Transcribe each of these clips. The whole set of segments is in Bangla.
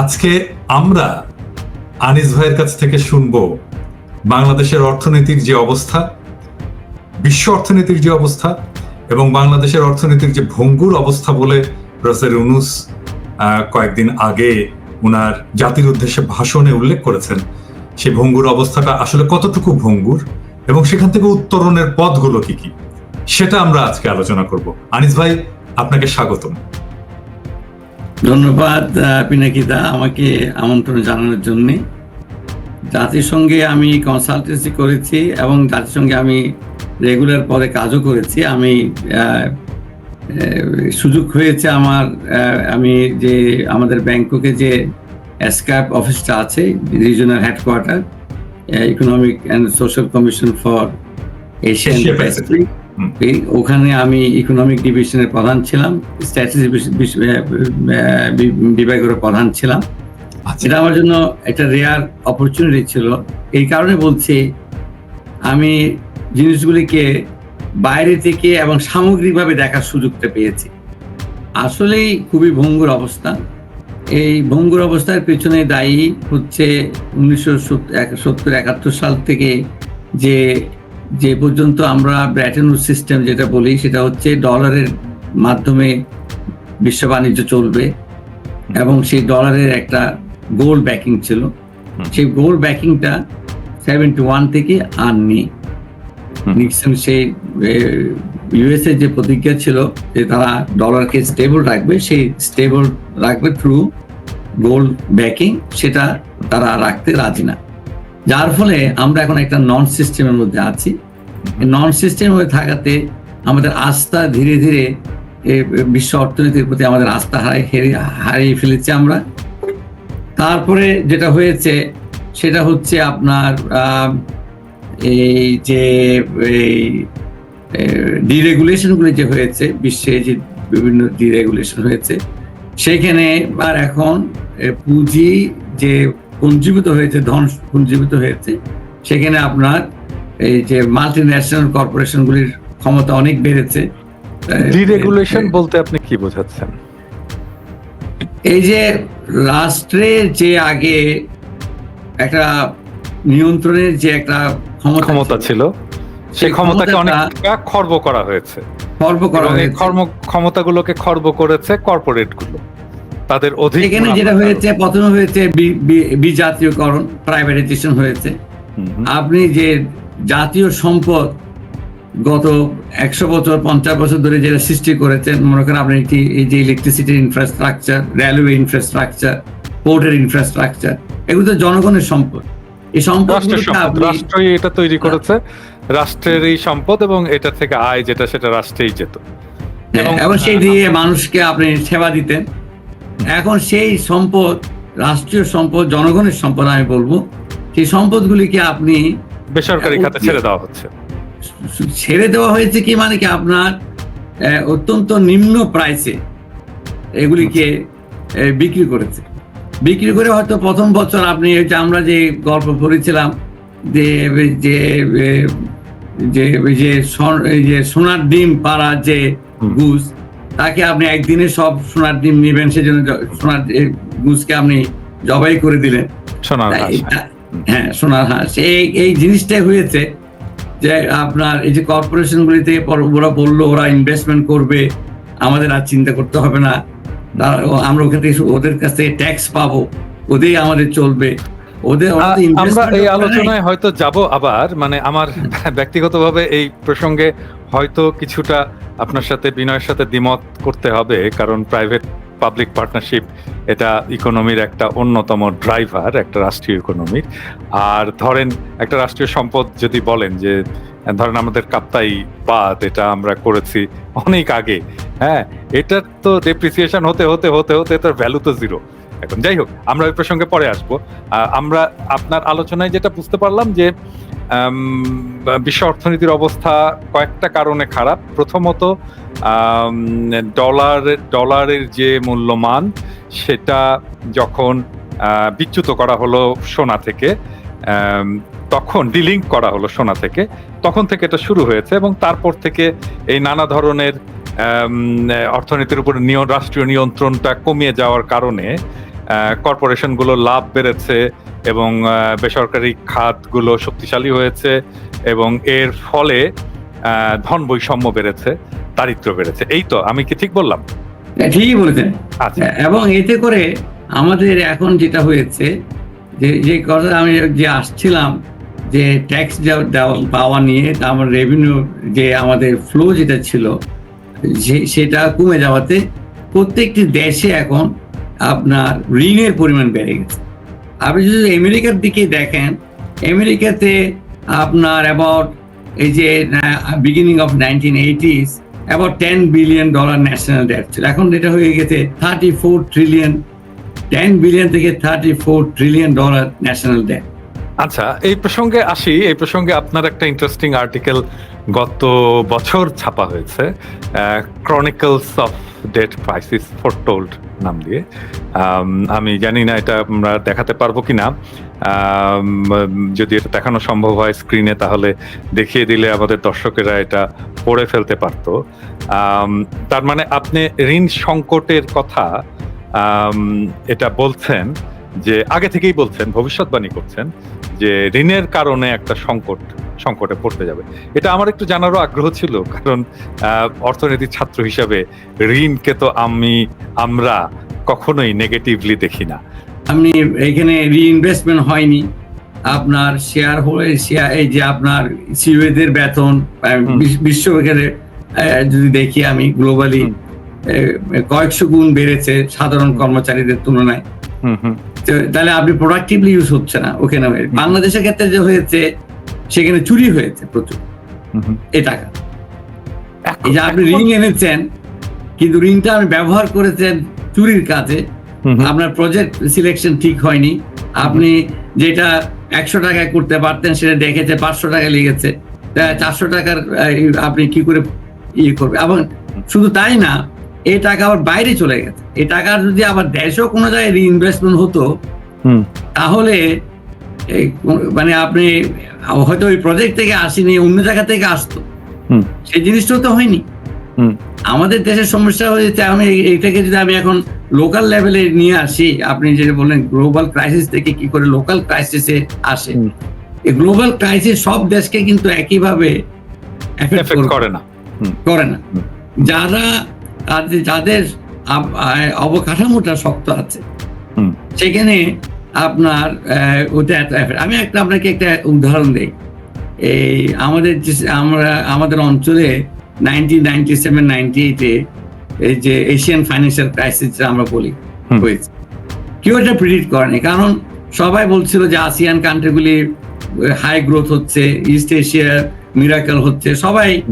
আজকে আমরা আনিস ভাইয়ের কাছ থেকে শুনব বাংলাদেশের অর্থনীতির যে অবস্থা, বিশ্ব অর্থনীতির যে অবস্থা এবং বাংলাদেশের অর্থনীতির যে ভঙ্গুর অবস্থা বলে প্রফেসর ইউনুস কয়েকদিন আগে ওনার জাতির উদ্দেশ্যে ভাষণে উল্লেখ করেছেন। সেই ভঙ্গুর অবস্থাটা আসলে কতটুকু ভঙ্গুর এবং সেখান থেকে উত্তরণের পথগুলো কি কি, সেটা আমরা আজকে আলোচনা করব। আনিস ভাই, আপনাকে স্বাগতম। ধন্যবাদ পিনাকিদা আমাকে আমন্ত্রণ জানানোর জন্য। জাতিসংঘে আমি কনসালটেন্সি করেছি এবং জাতিসংঘে আমি রেগুলার পদে কাজও করেছি। আমি সুযোগ হয়েছে আমার আমি যে আমাদের ব্যাংককে যে স্ক্যাপ অফিসটা আছে regional headquarter economic and social commission for Asian Pacific ওখানে আমি ইকোনমিক ডিভিশনের প্রধান ছিলাম স্ট্র্যাটেজি বিভাগের প্রধান ছিলাম। আচ্ছা। এটা আমার জন্য একটা রেয়ার অপরচুনিটি ছিল। এই কারণে বলছি আমি জিনিসগুলিকে বাইরে থেকে এবং সামগ্রিকভাবে দেখার সুযোগটা পেয়েছি। আসলেই খুবই ভঙ্গুর অবস্থা। এই ভঙ্গুর অবস্থার পেছনে দায়ী হচ্ছে উনিশশো সত্তর একাত্তর সাল থেকে যে যে পর্যন্ত আমরা ব্র্যাটন সিস্টেম যেটা বলি সেটা হচ্ছে ডলারের মাধ্যমে বিশ্ব বাণিজ্য চলবে এবং সেই ডলারের একটা গোল্ড ব্যাকিং ছিল। সেই গোল্ড ব্যাকিংটা সেভেন্টি ওয়ান থেকে আর নেই। নিক্সন সেই ইউএসএ যে প্রতিজ্ঞা ছিল যে তারা ডলারকে স্টেবল রাখবে সেই স্টেবল রাখবে থ্রু গোল্ড ব্যাকিং সেটা তারা রাখতে রাজি না। যার ফলে আমরা এখন একটা নন সিস্টেমের মধ্যে আছি। নন সিস্টেম হয়ে থাকাতে আমাদের আস্থা ধীরে ধীরে বিশ্ব অর্থনীতির প্রতি আমাদের আস্থা হারিয়ে হেরে- হারিয়ে ফেলেছি আমরা। তারপরে যেটা হয়েছে, সেটা হচ্ছে আপনার এই যে, এই ডিরেগুলেশনগুলি যে হয়েছে, বিশ্বে যে বিভিন্ন ডিরেগুলেশন হয়েছে সেখানে আর এখন পুঁজি যে পুঞ্জীভূত হয়েছে ধন পুঞ্জীভূত হয়েছে। সেখানে আপনার এই যে মাল্টি ন্যাশনাল কর্পোরেশনগুলির ক্ষমতা অনেক বেড়েছে। ডিরেগুলেশন বলতে আপনি কি বোঝাচ্ছেন? এই যে রাষ্ট্রের যে আগে একটা নিয়ন্ত্রণের যে একটা ক্ষমতা ছিল সেই ক্ষমতাকে অনেকটা খর্ব করা হয়েছে। খর্ব করা হয়েছে। ক্ষমতাগুলোকে খর্ব করেছে কর্পোরেটগুলো। তাদের অধিক এখানে যেটা হয়েছে প্রথমে হয়েছে বিজাতীয়করণ প্রাইভেটাইজেশন হয়েছে। আপনি যে জাতীয় সম্পদ গত একশো বছর পঞ্চাশ বছর ধরে যেটা সৃষ্টি করেছেন মনে করেন আপনি একটি এই যে ইলেকট্রিসিটির ইনফ্রাস্ট্রাকচার রেলওয়ে ইনফ্রাস্ট্রাকচার পোর্টের ইনফ্রাস্ট্রাকচার এগুলো তো জনগণের সম্পদ। এই সম্পদ রাষ্ট্রই এটা তৈরি করেছে রাষ্ট্রের এই সম্পদ এবং এটা থেকে আয় যেটা সেটা রাষ্ট্রেই যেত। এবং- এবং সেই দিয়ে মানুষকে আপনি সেবা দিতেন। এখন সেই সম্পদ রাষ্ট্রীয় সম্পদ জনগণের সম্পদ আমি বলব সেই সম্পদগুলিকে আপনি বেসরকারি খাতে ছেড়ে দেওয়া হচ্ছে। ছেড়ে দেওয়া হয়েছে কি মানে কি? আপনার অত্যন্ত নিম্ন প্রাইসে এগুলিকে বিক্রি করেছে। বিক্রি করে হয়তো প্রথম বছর আপনি যে আমরা যে গল্প পড়েছিলাম যে যে যে সোনার ডিম পাড়া যে হুম। তাকে আপনি একদিনে সব সোনার ডিম নেবেন সেজন্য সোনার গুজকে আপনি জবাই করে দিলেন। সোনার হ্যাঁ সোনার হাঁস। এই এই জিনিসটাই হয়েছে যে আপনার এই যে কর্পোরেশন গুলিতে ওরা বলল ওরা ইনভেস্টমেন্ট করবে আমাদের আর চিন্তা করতে হবে না। আমরা ওখান থেকে ওদের কাছ থেকে ট্যাক্স পাবো ওদের আমাদের চলবে। ওদের আমরা এই আলোচনায় হয়তো যাব আবার মানে আমার ব্যক্তিগতভাবে এই প্রসঙ্গে হয়তো কিছুটা আপনার সাথে, বিনয়ের সাথে দ্বিমত করতে হবে, কারণ প্রাইভেট পাবলিক পার্টনারশিপ এটা ইকোনমির একটা অন্যতম ড্রাইভার একটা রাষ্ট্রীয় ইকোনমির আর ধরেন, একটা রাষ্ট্রীয় সম্পদ যদি বলেন যে, ধরেন আমাদের কাপ্তাই বাদ এটা আমরা করেছি অনেক আগে হ্যাঁ এটার তো ডেপ্রিসিয়েশন হতে হতে হতে হতে তার ভ্যালু তো জিরো এখন যাই হোক, আমরা ওই প্রসঙ্গে পরে আসব। আমরা আপনার আলোচনায় যেটা বুঝতে পারলাম যে বিশ্ব অর্থনীতির অবস্থা কয়েকটা কারণে খারাপ। প্রথমত ডলার, ডলারের যে মূল্যমান, সেটা যখন বিচ্যুত করা হলো সোনা থেকে তখন ডিলিঙ্ক করা হলো সোনা থেকে, তখন থেকে এটা শুরু হয়েছে এবং তারপর থেকে এই নানা ধরনের অর্থনীতির উপর রাষ্ট্রীয় নিয়ন্ত্রণটা কমিয়ে যাওয়ার কারণে কর্পোরেশনগুলো লাভ বেড়েছে এবং বেসরকারি খাতগুলো শক্তিশালী হয়েছে এবং এর ফলে ধন বৈষম্য বেড়েছে দারিদ্র্য বেড়েছে। এই তো আমি কি ঠিক বললাম? হ্যাঁ, ঠিকই বলেছেন। আচ্ছা। এবং এতে করে আমাদের এখন যেটা হয়েছে যে যে কথা আমি যে আসছিলাম যে ট্যাক্স পাওয়া নিয়ে আমার রেভিনিউ যে আমাদের ফ্লো যেটা ছিল সেটা কমে যাওয়াতে প্রত্যেকটি দেশে এখন আপনার ঋণের পরিমাণ বেড়ে গেছে। আপনি যদি আমেরিকার দিকে দেখেন, আমেরিকাতে আপনার অ্যাবাউট এই যে beginning of nineteen eighties about ten billion dollar national debt ছিল। এখন এটা হয়ে গেছে thirty four trillion ten billion থেকে thirty four trillion dollar national debt আচ্ছা এই প্রসঙ্গে আসি। এই প্রসঙ্গে আপনার একটা ইন্টারেস্টিং আর্টিকেল গত বছর ছাপা হয়েছে chronicles of debt crisis foretold নাম দিয়ে। আমি জানি না এটা আমরা দেখাতে পারব কিনা আম, যদি এটা দেখানো সম্ভব হয় স্ক্রিনে তাহলে দেখিয়ে দিলে আমাদের দর্শকেরা এটা পড়ে ফেলতে পারতো। তার মানে আপনি ঋণ সংকটের কথা এটা বলছেন যে আগে থেকেই বলছেন ভবিষ্যৎবাণী করছেন যে ঋণের কারণে একটা সংকট সংকটে পড়তে যাবে। এটা আমার একটু জানারও আগ্রহ ছিল কারণ অর্থনীতির ছাত্র হিসাবে ঋণকে তো আমি আমরা কখনোই নেগেটিভলি দেখি না। আপনি এখানে রিইনভেস্টমেন্ট হয়নি আপনার শেয়ার হলে শেয়ার এই যে আপনার সিওএদের বেতন আহ, বিশ্ব- বিশ্ব এখানে যদি দেখি আমি গ্লোবালি কয়েকশো গুণ বেড়েছে সাধারণ কর্মচারীদের তুলনায়। তাহলে আপনি প্রোডাক্টিভলি ইউজ হচ্ছে না ওখানে বাংলাদেশের ক্ষেত্রে যে হয়েছে সেখানে চুরি হয়েছে প্রচুর। এই টাকা। এই যে আপনি ঋণ এনেছেন কিন্তু ঋণটা আপনি ব্যবহার করেছেন চুরির কাজে। আপনার প্রজেক্ট সিলেকশন ঠিক হয়নি। আপনি যেটা একশো টাকায় করতে পারতেন সেটা দেখেছে পাঁচশো টাকা লেগেছে। চারশো টাকার আপনি কি করে ইয়ে করবে এবং শুধু তাই না এই টাকা আবার বাইরে চলে গেছে। এই টাকা যদি আবার দেশেও কোনো জায়গায় রিইনভেস্টমেন্ট হতো তাহলে এই মানে আপনি হয়তো ওই প্রজেক্ট থেকে আসেনি অন্য জায়গা থেকে আসতো। হুম, সেই জিনিসটাও তো হয়নি। হুম, আমাদের দেশের সমস্যা হয়েছে আমি এই- এইটাকে যদি আমি এখন লোকাল লেভেলে নিয়ে আসি আপনি যেটা বললেন গ্লোবাল ক্রাইসিস থেকে কি করে লোকাল ক্রাইসিসে আসে? এই গ্লোবাল ক্রাইসিস সব দেশকে কিন্তু একইভাবে। করে না। করে না। যারা যাদের অবকাঠামোটা শক্ত আছে সেখানে আপনার ওটা এত আমি একটা আপনাকে একটা উদাহরণ দিই। এই আমাদের যে আমরা আমাদের অঞ্চলে নাইনটিন নাইনটি সেভেন নাইনটি এইটে এই যে এশিয়ান ফাইন্যান্সিয়াল ক্রাইসিস আমরা বলি হয়েছে। কেউ এটা প্রিডিক্ট করেনি কারণ সবাই বলছিল যে আসিয়ান কান্ট্রিগুলি হাই গ্রোথ হচ্ছে ইস্ট এশিয়ার মিরাকেল হচ্ছে। সবাই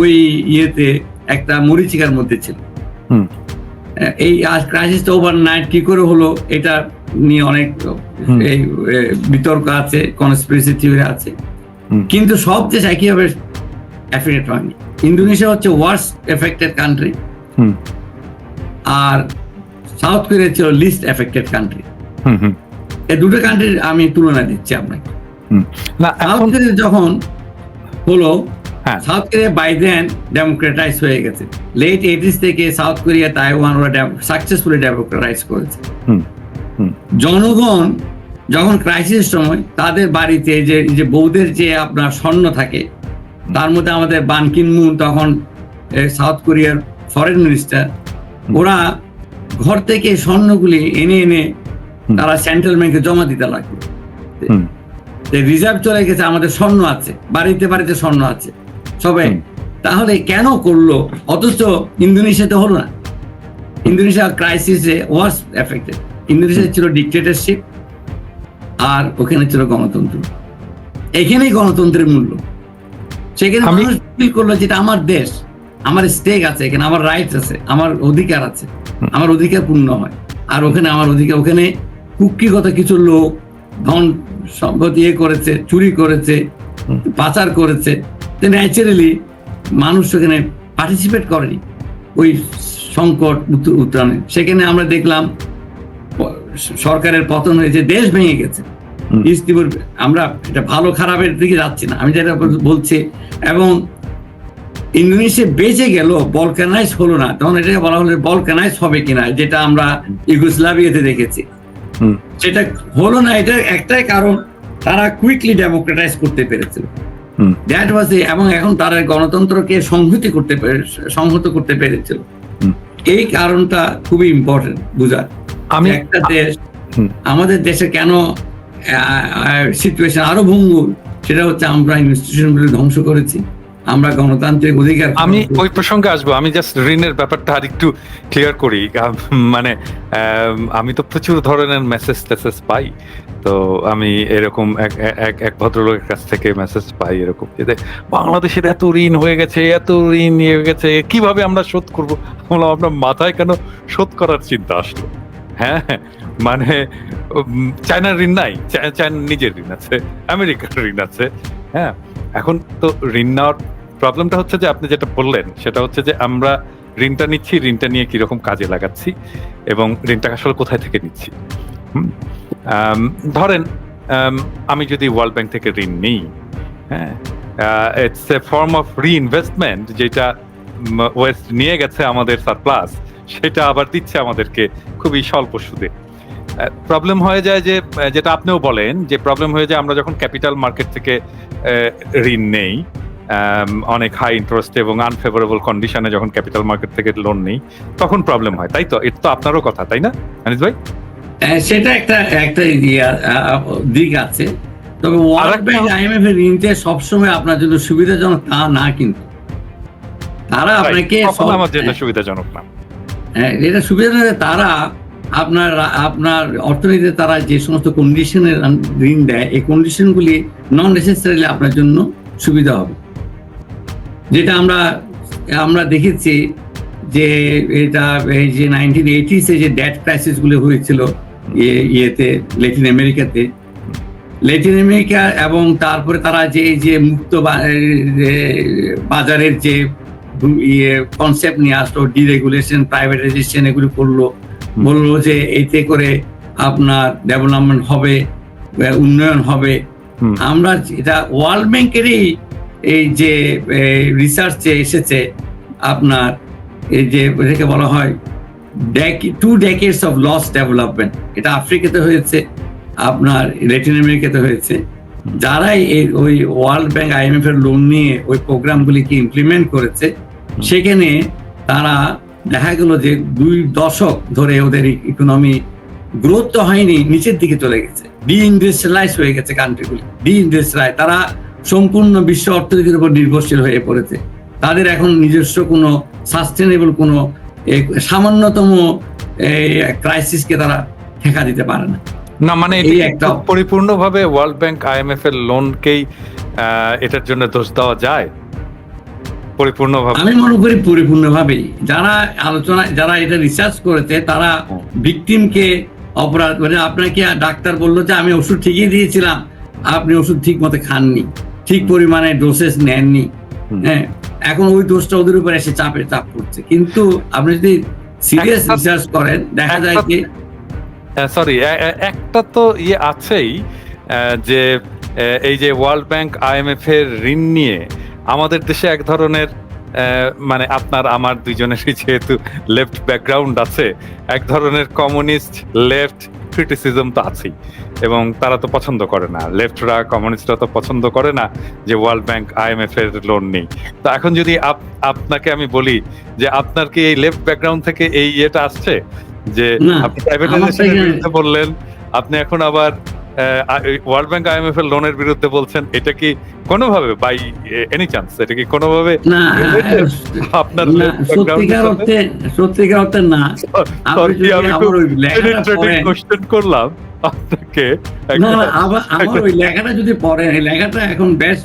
ওই ইয়েতে একটা মরিচিকার মধ্যে ছিল। হুম। এই ক্রাইসিসটা ওভার নাইট কি করে হলো এটা নিয়ে অনেক এই বিতর্ক আছে কনস্পিরেসি থিওরি আছে। কিন্তু সব দেশ একইভাবে এফেক্টেড হয়নি। ইন্দোনেশিয়া হচ্ছে ওয়ার্স্ট এফেক্টেড কান্ট্রি হুম, আর সাউথ কোরিয়া ছিল least affected country hmm, hmm. এই দুটো কান্ট্রির আমি তুলনা দিচ্ছি আপনাকে। সাউথ কোরিয়া যখন হলো হ্যাঁ। South Korea by then democratize হয়ে গেছে। লেট এইটিস থেকে সাউথ কোরিয়া তাইওয়ান ওরা সাকসেসফুলি ডেমোক্রেটাইজ করেছে। জনগণ যখন ক্রাইসিস সময় তাদের বাড়িতে যে যে বৌদের যে আপনার স্বর্ণ থাকে তার মধ্যে আমাদের বান কিন মুন তখন সাউথ কোরিয়ার ফরেন মিনিস্টার ওরা ঘর থেকে স্বর্ণগুলি এনে এনে তারা সেন্ট্রাল ব্যাংকে জমা দিতে লাগল। রিজার্ভ চলে গেছে আমাদের স্বর্ণ আছে বাড়িতে বাড়িতে স্বর্ণ আছে সবাই। তাহলে কেন করল? অথচ ইন্দোনেশিয়াতে হলো না। ইন্দোনেশিয়া ক্রাইসিসে ওয়াজ এফেক্টেড ইন্দোনেশিয়া ছিল ডিকটেটরশিপ আর ওখানে ছিল গণতন্ত্র। এখানেই গণতন্ত্রের মূল্য। সেখানে মানুষ ফিল করল যেটা আমার দেশ আমার স্টেক আছে এখানে আমার রাইটস আছে আমার অধিকার আছে আমার অধিকার পূর্ণ হয়। আর ওখানে আমার অধিকার ওখানে কুক্ষিগত কিছু লোক ধন সম্পদ ইয়ে করেছে চুরি করেছে পাচার করেছে। ন্যাচারালি মানুষ সেখানে পার্টিসিপেট করেনি। ওই সংকট উত্ত- উত্তরণে সেখানে আমরা দেখলাম সরকারের পতন হয়েছে দেশ ভেঙে গেছে। হুম। ইস্ট তিমুর আমরা এটা ভালো খারাপের দিকে যাচ্ছি না। আমি যেটা বলছি এবং ইন্দোনেশিয়া বেঁচে গেল বলকানাইজ হলো না। তখন এটাকে বলা হলো বলকানাইজ হবে কিনা যেটা আমরা ইউগোস্লাভিয়াতে দেখেছি। সেটা হলো না এটা একটাই কারণ তারা কুইকলি ডেমোক্রেটাইজ করতে পেরেছিল। দ্যাট ওয়াজ এবং এখন তারা গণতন্ত্রকে সংহতি করতে পেরে- সংহত করতে পেরেছিল। এই কারণটা খুবই ইম্পর্টেন্ট বুঝার আমি একটা দেশ আমাদের দেশে কেন সিচুয়েশন আরও ভঙ্গুর সেটা হচ্ছে আমরা ইনস্টিটিউশনগুলো ধ্বংস করেছি। আমরা গণতান্ত্রিক অধিকার আমি ওই প্রসঙ্গে আসব আমি জাস্ট ঋণের ব্যাপারটা আর একটু ক্লিয়ার করি মানে আমি তো প্রচুর ধরনের মেসেজ টেসেজ পাই তো আমি এরকম এক এক এক ভদ্রলোকের কাছ থেকে মেসেজ পাই এরকম যে বাংলাদেশের এত ঋণ হয়ে গেছে এত ঋণ হয়ে গেছে কীভাবে আমরা শোধ করব? আপনার মাথায় কেন শোধ করার চিন্তা আসলো? হ্যাঁ মানে চায়নার ঋণ নাই। চায়নার নিজের ঋণ আছে, আমেরিকার ঋণ আছে হ্যাঁ। এখন তো ঋণ নেওয়ার প্রবলেমটা হচ্ছে যে আপনি যেটা বললেন, সেটা হচ্ছে যে আমরা ঋণটা নিচ্ছি, ঋণটা নিয়ে কীরকম কাজে লাগাচ্ছি এবং ঋণটা আসলে কোথায় থেকে নিচ্ছি? ধরেন, আমি যদি ওয়ার্ল্ড ব্যাংক থেকে ঋণ নিই হ্যাঁ it's a form of reinvestment যেটা ওয়েস্ট নিয়ে গেছে আমাদের সারপ্লাস সেটা আবার দিচ্ছে আমাদেরকে খুবই স্বল্প সুদে। প্রবলেম হয়ে যায় যে যেটা আপনিও বলেন যে প্রবলেম হয়ে যায় আমরা যখন ক্যাপিটাল মার্কেট থেকে ঋণ নেই অনেক হাই ইন্টারেস্ট এবং আনফেভারেবল কন্ডিশনে যখন ক্যাপিটাল মার্কেট থেকে লোন নেই তখন প্রবলেম হয় তাই তো? এটা তো আপনারও কথা তাই না আনিস ভাই? সেটা একটা একটা ইয়ে, দিক আছে। তবে ওয়ার্ল্ড ব্যাংক আইএমএফ এর ঋণতে সবসময় আপনার জন্য সুবিধাজনক তা না কিন্তু। তারা আপনাকে আমার যেটা সুবিধাজনক না। হ্যাঁ, এটা সুবিধা নয়, তারা আপনার আপনার অর্থনীতিতে তারা যে সমস্ত কন্ডিশনের ঋণ দেয় এই কন্ডিশনগুলি নন নেসেসারিলি আপনার জন্য সুবিধা হবে। যেটা আমরা আমরা দেখেছি যে এটা এই যে নাইনটিন এইটিসে যে ডেট ক্রাইসিসগুলো হয়েছিল ইয়ে- ইয়েতে ল্যাটিন আমেরিকাতে ল্যাটিন আমেরিকা এবং তারপরে তারা যে যে মুক্ত বাজারের যে ইয়ে কনসেপ্ট নিয়ে আসলো ডিরেগুলেশন প্রাইভেটাইজেশন এগুলো করল। বলল যে এতে করে আপনার ডেভেলপমেন্ট হবে উন্নয়ন হবে। আমরা এটা ওয়ার্ল্ড ব্যাংকেরই এই যে রিসার্চে এসেছে আপনার এই যে এটাকে বলা হয় two decades of loss development এটা আফ্রিকাতে হয়েছে আপনার ল্যাটিন আমেরিকাতে হয়েছে। যারাই ওই ওয়ার্ল্ড ব্যাংক আইএমএফ এর লোন নিয়ে ওই প্রোগ্রামগুলিকে ইমপ্লিমেন্ট করেছে সেখানে তারা দেখা গেল যে দুই দশক ধরে ওদের ইকোনমি গ্রোথ তো হয়নি নিচের দিকে চলে গেছে। ডি ইন্ডাস্ট্রিয়ালাইজ হয়ে গেছে কান্ট্রিগুলি ডি ইন্ডাস্ট্রিয়ালাইজ তারা সম্পূর্ণ বিশ্ব অর্থনীতির উপর নির্ভরশীল হয়ে পড়েছে। তাদের এখন নিজস্ব কোনো সাস্টেনেবল কোনো সামান্যতম ক্রাইসিসকে তারা ঠেকা দিতে পারে না। না মানে এই একটা- পরিপূর্ণভাবে ওয়ার্ল্ড ব্যাংক আইএমএফ এর লোনকেই এটার জন্য দোষ দেওয়া যায়? পরিপূর্ণভাবে। আমি মনে করি পরিপূর্ণভাবেই। যারা আলোচনা যারা এটা রিসার্চ করেছে তারা ভিকটিমকে অপরাধ মানে আপনাকে ডাক্তার বলল যে আমি ওষুধ ঠিকই দিয়েছিলাম। আপনি ওষুধ ঠিক মতো খাননি। ঠিক পরিমাণে ডোসেস নেননি। হ্যাঁ এখন ওই দোষটা ওদের উপর এসে চাপে চাপ পড়ছে। কিন্তু আপনি যদি সিরিয়াস রিসার্চ করেন দেখা যায় যে সরি একটা তো ইয়ে আছেই যে এই যে ওয়ার্ল্ড ব্যাংক আইএমএফ এর ঋণ নিয়ে আমাদের দেশে এক ধরনের মানে আপনার আমার দুইজনেরই যেহেতু লেফট ব্যাকগ্রাউন্ড আছে এক ধরনের কমিউনিস্ট লেফট ক্রিটিসিজম তো আছেই। এবং তারা তো পছন্দ করে না। লেফটরা কমিউনিস্টরা তো পছন্দ করে না যে ওয়ার্ল্ড ব্যাংক আইএমএফ এর লোন নেই। তো এখন যদি আপ- আপনাকে আমি বলি যে আপনার কি এই লেফট ব্যাকগ্রাউন্ড থেকে এই ইয়েটা আসছে? যে আপনি প্রাইভেটাইজেশনের বিরুদ্ধে বললেন আপনি এখন আবার ওয়ার্ল্ড ব্যাংক আইএমএফ এর লোনের বিরুদ্ধে বলছেন এটা কি কোনোভাবে বাই এনি চান্স এটা কি কোনোভাবে আপনার সত্যিকার অর্থে সত্যিকার অর্থে না। আমি কোশ্চেন করলাম আপনাকে আবার আমার ওই লেখাটা যদি পড়ে লেখাটা এখন বেশ